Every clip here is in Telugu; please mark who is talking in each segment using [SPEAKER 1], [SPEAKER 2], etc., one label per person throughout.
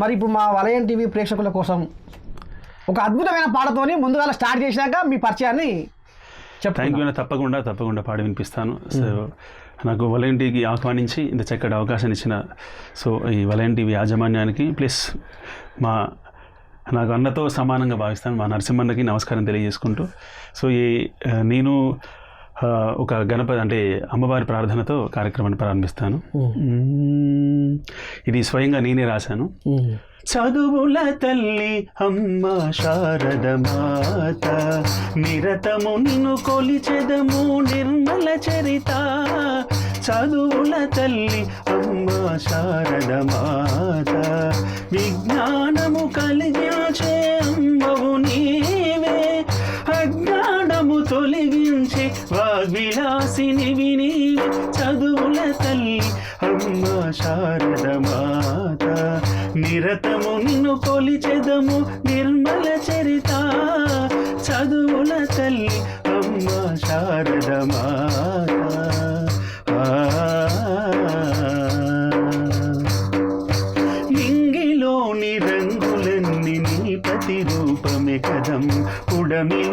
[SPEAKER 1] మరి ఇప్పుడు మా వలయం టీవీ ప్రేక్షకుల కోసం ఒక అద్భుతమైన పాటతోని ముందుగా స్టార్ట్ చేశాక మీ పరిచయాన్ని
[SPEAKER 2] థ్యాంక్ యూ తప్పకుండా తప్పకుండా పాడి వినిపిస్తాను. సో నాకు వలయం టీవీకి ఆహ్వానించి ఇంత చక్కటి అవకాశం ఇచ్చిన సో ఈ వలయం టీవీ యాజమాన్యానికి ప్లస్ మా నాకు అన్నతో సమానంగా భావిస్తాను. మా నరసింహన్నకి నమస్కారం తెలియజేసుకుంటూ. సో ఈ నేను ఒక గణపతి అంటే అమ్మవారి ప్రార్థనతో కార్యక్రమాన్ని ప్రారంభిస్తాను. ఇది స్వయంగా నేనే రాశాను. చదువుల తల్లి అమ్మ శారద మాత నిరతము నిన్ను కొలిచెదము నిర్మల చరిత. చదువుల తల్లి అమ్మ శారద మాత విజ్ఞానము కలిగించే అమ్మవు నీవే. అజ్ఞానము తొలగించే వాగ్విలాసినివి విని చదువుల తల్లి అమ్మ శారద మాత. నిరతము నిన్ను కొలిచెదము నిర్మల చరిత. చదువుల తల్లి అమ్మ శారద మాత. నింగిలోని రంగులన్నీ నీ ప్రతిరూపమే కదం. ఉడమిలోని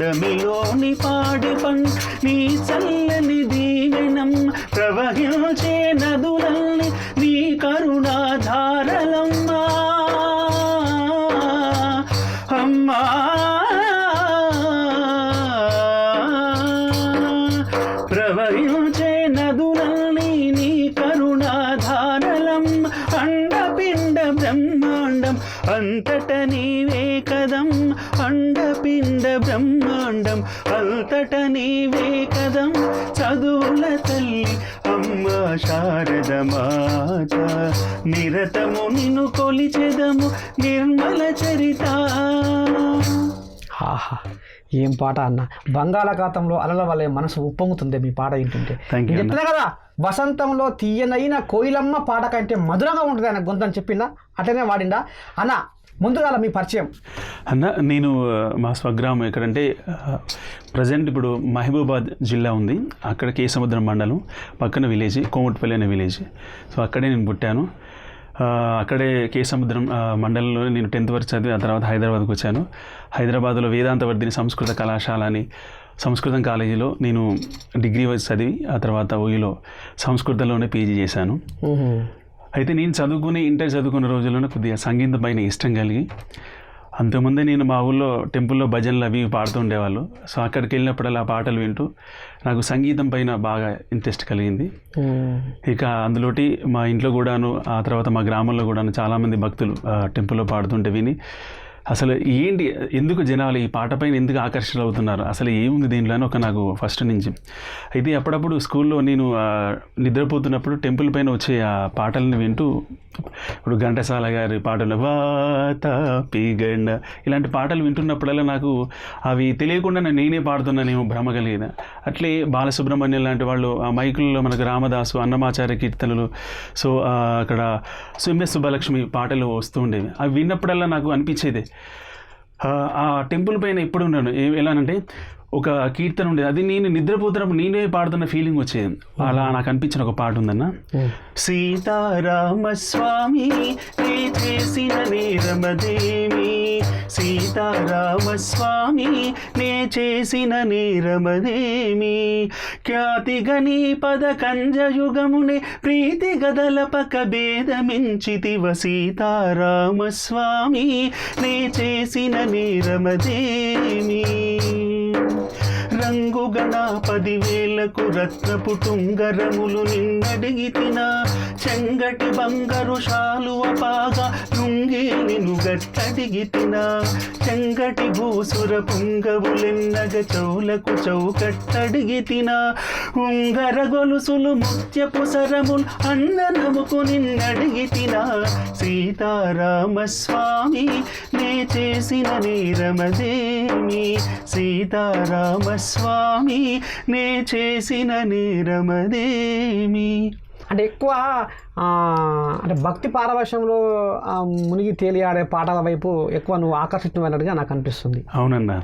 [SPEAKER 2] மண்டமே బ్రహ్మాండం అంతట నీవే కదం అండపిండ బ్రహ్మాండం. అంతట నీవే కదం చదువుల తల్లి అమ్మ శారద మాత. నిరతము నిన్ను కొలిచెదము నిర్మల చరిత.
[SPEAKER 1] ఆహా ఏం పాట అన్న? బంగాళాఖాతంలో అలల వలె మనసు ఉప్పొంగుతుంది మీ పాట
[SPEAKER 2] అన్న.
[SPEAKER 1] చెప్తున్నా కదా వసంతంలో తీయనైన కోయిలమ్మ పాట కంటే మధురంగా ఉంటుంది ఆయన గొంతని చెప్పిందా? అట్లనే వాడిందా? అన్న ముందుగా మీ పరిచయం.
[SPEAKER 2] అన్న నేను మా స్వగ్రామం ఎక్కడంటే ప్రజెంట్ ఇప్పుడు మహబూబాద్ జిల్లా ఉంది. అక్కడ కేసముద్రం మండలం పక్కన విలేజ్ కోమటిపల్లి అనే విలేజ్. సో అక్కడే నేను పుట్టాను. అక్కడే కేసముద్రం ఆ, మండలంలో నేను టెన్త్ వరకు చదివి ఆ తర్వాత హైదరాబాద్కి వచ్చాను. హైదరాబాద్లో వేదాంతవర్ధిని సంస్కృత కళాశాల అని సంస్కృతం కాలేజీలో నేను డిగ్రీ వచ్చి చదివి ఆ తర్వాత ఓయిలో సంస్కృతంలోనే పీజీ చేశాను. అయితే నేను చదువుకుని ఇంటర్ చదువుకున్న రోజుల్లోనే కొద్దిగా సంగీతం పైన ఇష్టం కలిగి అంతకుముందే నేను మా ఊళ్ళో టెంపుల్లో భజనలు అవి పాడుతూ ఉండేవాళ్ళు. సో అక్కడికి వెళ్ళినప్పుడల్లా ఆ పాటలు వింటూ నాకు సంగీతం పైన బాగా ఇంట్రెస్ట్ కలిగింది. ఇక అందులోటి మా ఇంట్లో కూడాను ఆ తర్వాత మా గ్రామంలో కూడాను చాలామంది భక్తులు టెంపుల్లో పాడుతుంటే విని అసలు ఏంటి ఎందుకు జనాలు ఈ పాట పైన ఎందుకు ఆకర్షణ అవుతున్నారు? అసలు ఏముంది దీంట్లో అని ఒక నాకు ఫస్ట్ నుంచి. అయితే అప్పుడప్పుడు స్కూల్లో నేను నిద్రపోతున్నప్పుడు టెంపుల్ పైన వచ్చే ఆ పాటలను వింటూ ఇప్పుడు ఘంటసాల గారి పాటలు వాత పీగండ ఇలాంటి పాటలు వింటున్నప్పుడల్లా నాకు అవి తెలియకుండా నేనే పాడుతున్నానేమో భ్రమ కలిగిన. అట్లే బాలసుబ్రహ్మణ్యం లాంటి వాళ్ళు ఆ మైకుల్లో మనకు రామదాసు అన్నమాచార్య కీర్తనలు సో అక్కడ సుమ్య సుబ్బలక్ష్మి పాటలు వస్తూ ఉండేవి. అవి విన్నప్పుడల్లా నాకు అనిపించేది ఆ, టెంపుల్ పైన ఎప్పుడు ఉన్నాను? ఎలానంటే ఒక కీర్తన ఉండేది. అది నేను నిద్రపోతున్నప్పుడు నేనే పాడుతున్న ఫీలింగ్ వచ్చేది అలా నాకు అనిపించిన ఒక పాట ఉందన్న. సీతారామస్వామి నీ చేసిన నేరమదేమి సీతారామస్వామి నే చేసిన నేరమదేమి ఖ్యాతిగని పద కంజయుగమునే ప్రీతి గదలపక భేదమించితివ సీతారామస్వామి నే చేసిన నేరమదేమి రంగు గణ వేలకు రత్నపు టుంగరములు నిన్నడిగితిన చెంగటి బంగారు శాలువ పాగా లుంగి నిన్ను గట్టడిగితిన చెంగటి భూసుర పుంగవులెన్నగ చౌలకు చౌకట్టడిగితిన ఉంగర గొలుసులు ముత్యపు సరములు నిన్నడిగి తిన నిన్నడిగితిన సీతారామస్వామి నే చేసిన నేరమదేమి సీతారామస్వామి నే చేసిన నేరమదేమి?
[SPEAKER 1] అంటే ఎక్కువ అంటే భక్తి పారవశ్యంలో మునిగి తేలియాడే పాటల వైపు ఎక్కువ నువ్వు ఆకర్షితమైనట్టుగా నాకు అనిపిస్తుంది.
[SPEAKER 2] అవునన్నా.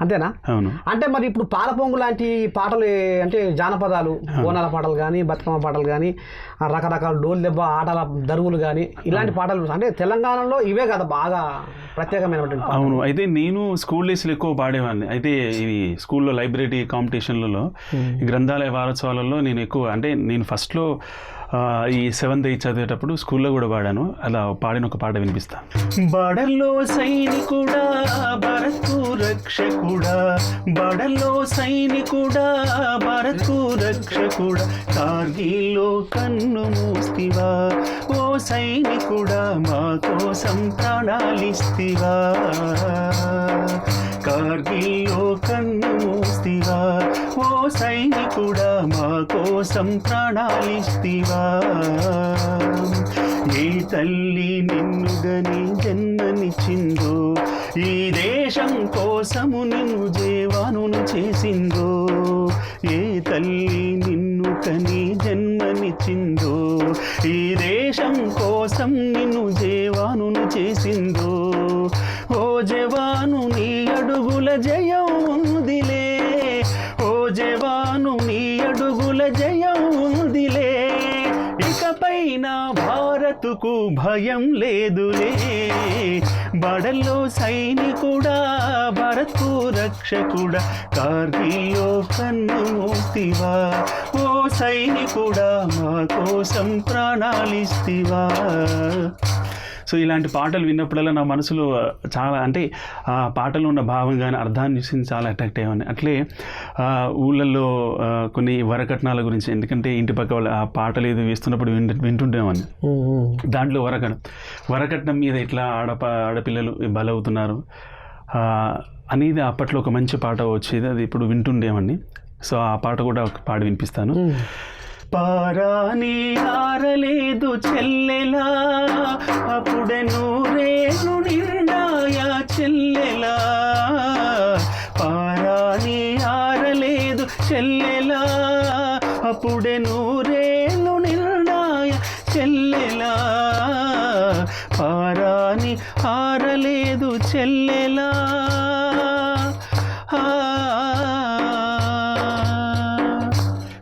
[SPEAKER 1] అంతేనా?
[SPEAKER 2] అవును.
[SPEAKER 1] అంటే మరి ఇప్పుడు పాలపొంగు లాంటి పాటలు అంటే జానపదాలు బోనాల పాటలు కానీ బతుకమ్మ పాటలు కానీ రకరకాల డోల్ దెబ్బ ఆటల దరువులు కానీ ఇలాంటి పాటలు అంటే తెలంగాణలో ఇవే కదా బాగా ప్రత్యేకమైనటువంటి.
[SPEAKER 2] అవును. అయితే నేను స్కూల్ డేస్లో ఎక్కువ పాడేవాడిని. అయితే ఇవి స్కూల్లో లైబ్రరీ కాంపిటీషన్లలో ఈ గ్రంథాలయ వారోత్సవాలలో నేను ఎక్కువ అంటే నేను ఫస్ట్లో ఈ సెవెంత్ ఎయిత్ చదివేటప్పుడు స్కూల్లో కూడా పాడాను. అలా పాడిన ఒక పాట వినిపిస్తా. బడల్లో సైనికుడా భరత్కు రక్షకుడా బడల్లో సైనికుడా భరత్కు రక్షకుడా కార్గిల్లో కన్ను మూస్తివా? ఓ సైనికుడా మా కోసం ప్రాణాలిస్తివా కార్గిల్లో కన్ను మూస్తివా? ఓ సైనికుడా మా కోసం ప్రాణాలిస్తివా. ఏ తల్లి నిన్నుగని జన్మనిచ్చిందో ఈ దేశం కోసము నిన్ను జీవానును చేసిందో ఏ తల్లి నిన్ను కని జన్మనిచ్చిందో ఈ దేశం కోసం నిన్ను జీవానును చేసిందో. ఓ జవాను నీ అడుగుల జయం ఉందిలే జవాను నీ అడుగుల జయం ఉందిలే. ఇకపైన భారత్కు భయం లేదులే. బడల్లో సైనికుడా భరత్కు రక్షకుడా కార్గిల్లో కన్ను మూస్తివా ఓ సైనికుడా మా కోసం ప్రాణాలిస్తివా? సో ఇలాంటి పాటలు విన్నప్పుడల్లా నా మనసులో చాలా అంటే ఆ పాటలో ఉన్న భావం కానీ అర్థాన్ని చూసి చాలా అట్రాక్ట్ అయ్యాను అట్లే ఊళ్ళల్లో కొన్ని వరకట్నాల గురించి ఎందుకంటే ఇంటి పక్క వాళ్ళు ఆ పాటలు ఏదో వేస్తున్నప్పుడు వింటు వింటుండేవాడిని.
[SPEAKER 1] ఉమ్, ఉమ్.
[SPEAKER 2] దాంట్లో వరకట్నం. వరకట్నం మీద ఇట్లా ఆడప ఆడపిల్లలు బలవుతున్నారు అనేది అప్పట్లో ఒక మంచి పాట వచ్చేది. అది ఇప్పుడు వింటుండేవాడిని. సో ఆ పాట కూడా ఒక పాట వినిపిస్తాను. పారాని ఆరలేదు చెల్లెలా అప్పుడే నూరేళ్ళు నిండాయా చెల్లెలా. పారాని ఆరలేదు చెల్లెలా. అప్పుడే నూరేళ్ళు నిండాయా చెల్లెలా. పారాని ఆరలేదు చెల్లెలా.